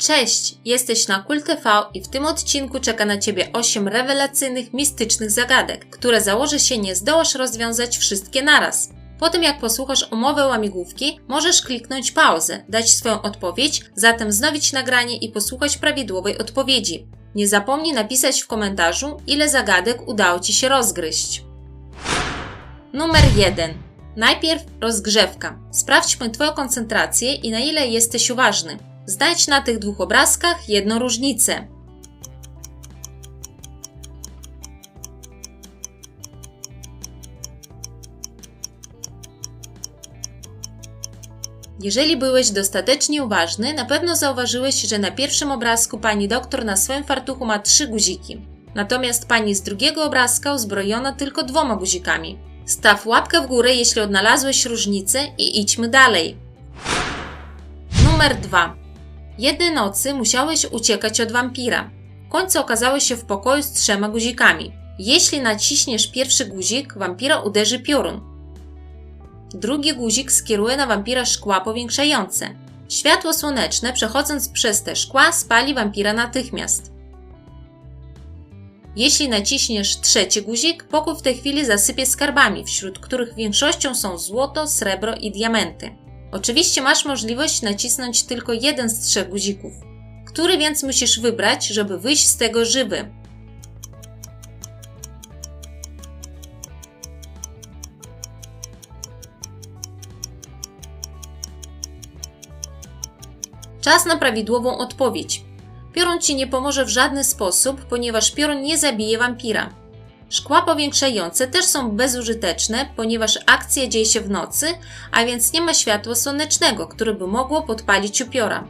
Cześć, jesteś na Kult TV i w tym odcinku czeka na Ciebie 8 rewelacyjnych, mistycznych zagadek, które założę się nie zdołasz rozwiązać wszystkie naraz. Po tym jak posłuchasz umowy łamigłówki, możesz kliknąć pauzę, dać swoją odpowiedź, zatem wznowić nagranie i posłuchać prawidłowej odpowiedzi. Nie zapomnij napisać w komentarzu, ile zagadek udało Ci się rozgryźć. Numer 1. Najpierw rozgrzewka. Sprawdźmy Twoją koncentrację i na ile jesteś uważny. Znajdź na tych dwóch obrazkach jedną różnicę. Jeżeli byłeś dostatecznie uważny, na pewno zauważyłeś, że na pierwszym obrazku pani doktor na swoim fartuchu ma trzy guziki. Natomiast pani z drugiego obrazka uzbrojona tylko dwoma guzikami. Staw łapkę w górę, jeśli odnalazłeś różnicę i idźmy dalej. Numer 2. Jednej nocy musiałeś uciekać od wampira. W końcu okazałeś się w pokoju z trzema guzikami. Jeśli naciśniesz pierwszy guzik, wampira uderzy piorun. Drugi guzik skieruje na wampira szkła powiększające. Światło słoneczne, przechodząc przez te szkła, spali wampira natychmiast. Jeśli naciśniesz trzeci guzik, pokój w tej chwili zasypie skarbami, wśród których większością są złoto, srebro i diamenty. Oczywiście masz możliwość nacisnąć tylko jeden z trzech guzików. Który więc musisz wybrać, żeby wyjść z tego żywy? Czas na prawidłową odpowiedź. Piorun ci nie pomoże w żaden sposób, ponieważ piorun nie zabije wampira. Szkła powiększające też są bezużyteczne, ponieważ akcja dzieje się w nocy, a więc nie ma światła słonecznego, które by mogło podpalić upiora.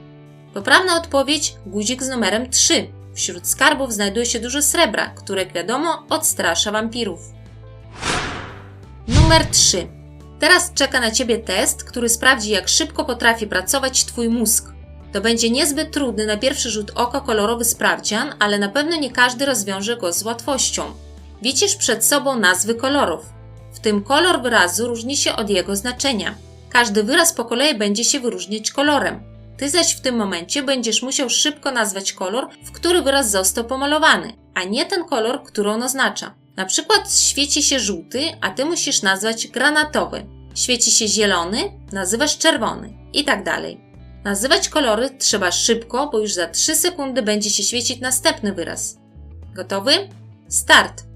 Poprawna odpowiedź guzik z numerem 3. Wśród skarbów znajduje się dużo srebra, które jak wiadomo odstrasza wampirów. Numer 3. Teraz czeka na Ciebie test, który sprawdzi jak szybko potrafi pracować Twój mózg. To będzie niezbyt trudny na pierwszy rzut oka kolorowy sprawdzian, ale na pewno nie każdy rozwiąże go z łatwością. Widzisz przed sobą nazwy kolorów. W tym kolor wyrazu różni się od jego znaczenia. Każdy wyraz po kolei będzie się wyróżniać kolorem. Ty zaś w tym momencie będziesz musiał szybko nazwać kolor, w który wyraz został pomalowany, a nie ten kolor, który on oznacza. Na przykład świeci się żółty, a ty musisz nazwać granatowy. Świeci się zielony, nazywasz czerwony i tak dalej. Nazywać kolory trzeba szybko, bo już za 3 sekundy będzie się świecić następny wyraz. Gotowy? Start!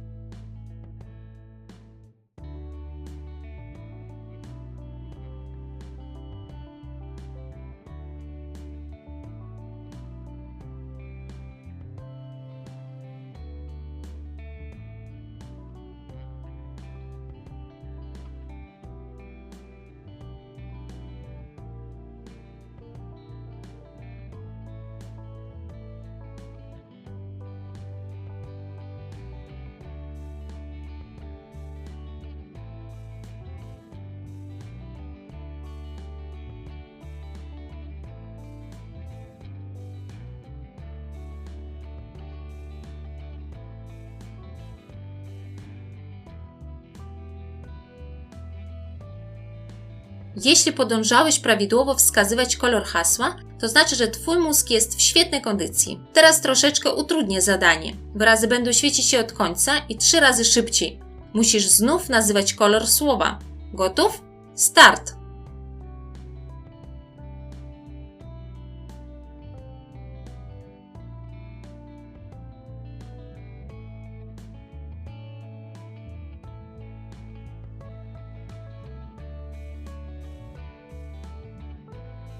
Jeśli podążałeś prawidłowo wskazywać kolor hasła, to znaczy, że Twój mózg jest w świetnej kondycji. Teraz troszeczkę utrudnię zadanie. Wyrazy będą świecić się od końca i trzy razy szybciej. Musisz znów nazywać kolor słowa. Gotów? Start!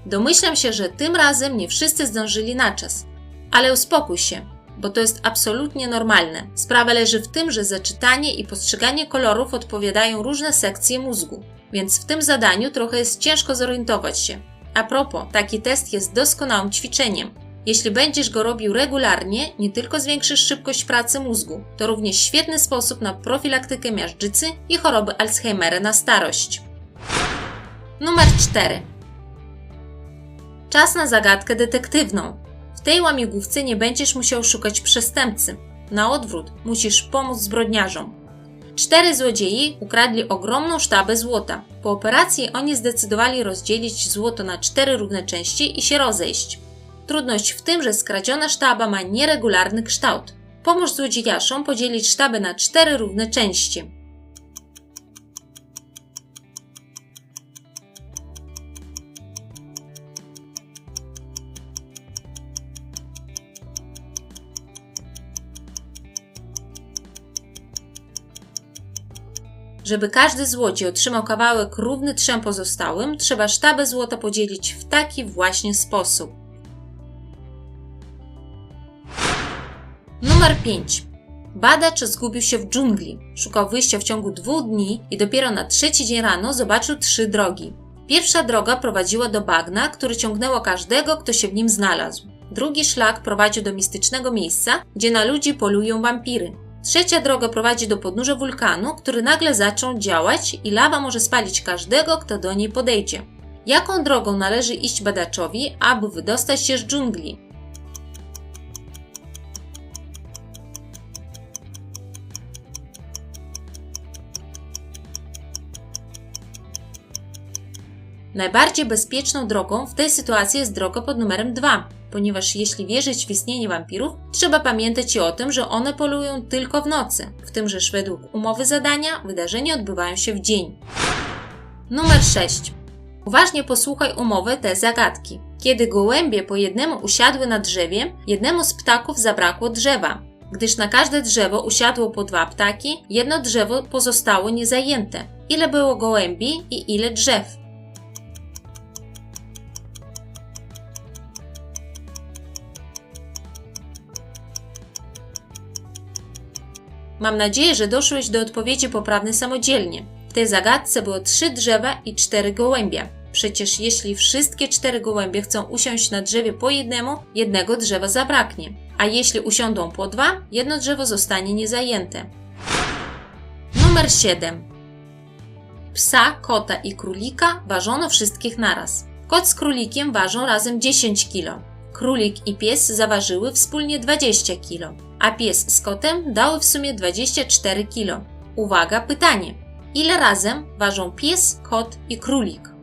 Domyślam się, że tym razem nie wszyscy zdążyli na czas. Ale uspokój się, bo to jest absolutnie normalne. Sprawa leży w tym, że za czytanie i postrzeganie kolorów odpowiadają różne sekcje mózgu, więc w tym zadaniu trochę jest ciężko zorientować się. A propos, taki test jest doskonałym ćwiczeniem. Jeśli będziesz go robił regularnie, nie tylko zwiększysz szybkość pracy mózgu, to również świetny sposób na profilaktykę miażdżycy i choroby Alzheimera na starość. Numer 4. Czas na zagadkę detektywną. W tej łamigłówce nie będziesz musiał szukać przestępcy. Na odwrót, musisz pomóc zbrodniarzom. Cztery złodziei ukradli ogromną sztabę złota. Po operacji oni zdecydowali rozdzielić złoto na cztery równe części i się rozejść. Trudność w tym, że skradziona sztaba ma nieregularny kształt. Pomóż złodziejaszom podzielić sztabę na cztery równe części. Żeby każdy złodziej otrzymał kawałek równy trzem pozostałym, trzeba sztabę złota podzielić w taki właśnie sposób. Numer 5. Badacz zgubił się w dżungli. Szukał wyjścia w ciągu dwóch dni i dopiero na trzeci dzień rano zobaczył trzy drogi. Pierwsza droga prowadziła do bagna, które ciągnęło każdego, kto się w nim znalazł. Drugi szlak prowadził do mistycznego miejsca, gdzie na ludzi polują wampiry. Trzecia droga prowadzi do podnóża wulkanu, który nagle zaczął działać i lawa może spalić każdego, kto do niej podejdzie. Jaką drogą należy iść badaczowi, aby wydostać się z dżungli? Najbardziej bezpieczną drogą w tej sytuacji jest droga pod numerem 2, ponieważ jeśli wierzyć w istnienie wampirów, trzeba pamiętać o tym, że one polują tylko w nocy, w tym że według umowy zadania wydarzenia odbywają się w dzień. Numer 6. Uważnie posłuchaj umowy te zagadki. Kiedy gołębie po jednemu usiadły na drzewie, jednemu z ptaków zabrakło drzewa. Gdyż na każde drzewo usiadło po dwa ptaki, jedno drzewo pozostało niezajęte. Ile było gołębi i ile drzew? Mam nadzieję, że doszłeś do odpowiedzi poprawnej samodzielnie. W tej zagadce było trzy drzewa i cztery gołębie. Przecież jeśli wszystkie cztery gołębie chcą usiąść na drzewie po jednemu, jednego drzewa zabraknie. A jeśli usiądą po dwa, jedno drzewo zostanie niezajęte. Numer 7. Psa, kota i królika ważono wszystkich naraz. Kot z królikiem ważą razem 10 kg. Królik i pies zaważyły wspólnie 20 kg a pies z kotem dały w sumie 24 kg. Uwaga, pytanie. Ile razem ważą pies, kot i królik?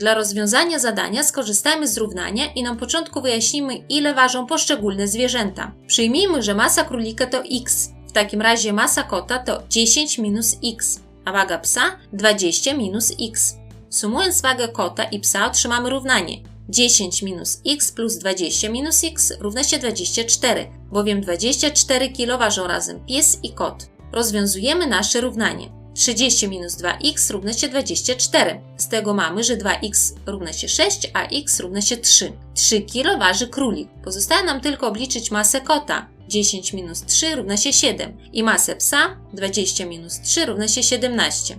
Dla rozwiązania zadania skorzystajmy z równania i na początku wyjaśnimy, ile ważą poszczególne zwierzęta. Przyjmijmy, że masa królika to x. W takim razie masa kota to 10 minus x, a waga psa 20 minus x. Sumując wagę kota i psa otrzymamy równanie 10 minus x plus 20 minus x równa się 24, bowiem 24 kg ważą razem pies i kot. Rozwiązujemy nasze równanie. 30 minus 2x równa się 24. Z tego mamy, że 2x równa się 6, a x równa się 3. 3 kg waży królik. Pozostaje nam tylko obliczyć masę kota. 10 minus 3 równa się 7 i masę psa 20 minus 3 równa się 17.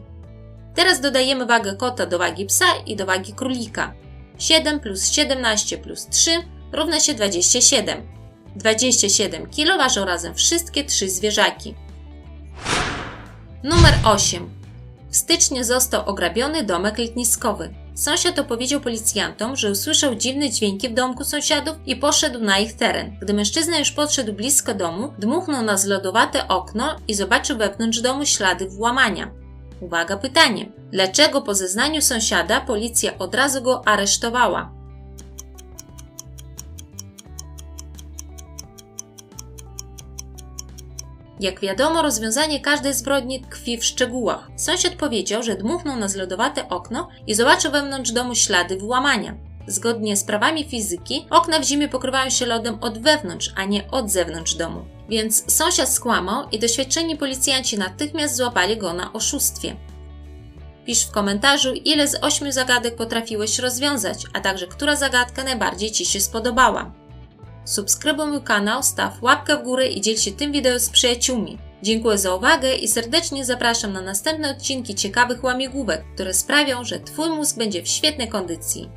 Teraz dodajemy wagę kota do wagi psa i do wagi królika. 7 plus 17 plus 3 równa się 27. 27 kg ważą razem wszystkie trzy zwierzaki. Numer 8. W styczniu został ograbiony domek letniskowy. Sąsiad opowiedział policjantom, że usłyszał dziwne dźwięki w domku sąsiadów i poszedł na ich teren. Gdy mężczyzna już podszedł blisko domu, dmuchnął na zlodowate okno i zobaczył wewnątrz domu ślady włamania. Uwaga, pytanie. Dlaczego po zeznaniu sąsiada policja od razu go aresztowała? Jak wiadomo, rozwiązanie każdej zbrodni tkwi w szczegółach. Sąsiad powiedział, że dmuchnął na zlodowate okno i zobaczył wewnątrz domu ślady włamania. Zgodnie z prawami fizyki, okna w zimie pokrywają się lodem od wewnątrz, a nie od zewnątrz domu. Więc sąsiad skłamał i doświadczeni policjanci natychmiast złapali go na oszustwie. Pisz w komentarzu, ile z ośmiu zagadek potrafiłeś rozwiązać, a także która zagadka najbardziej Ci się spodobała. Subskrybuj mój kanał, staw łapkę w górę i dziel się tym wideo z przyjaciółmi. Dziękuję za uwagę i serdecznie zapraszam na następne odcinki ciekawych łamigłówek, które sprawią, że Twój mózg będzie w świetnej kondycji.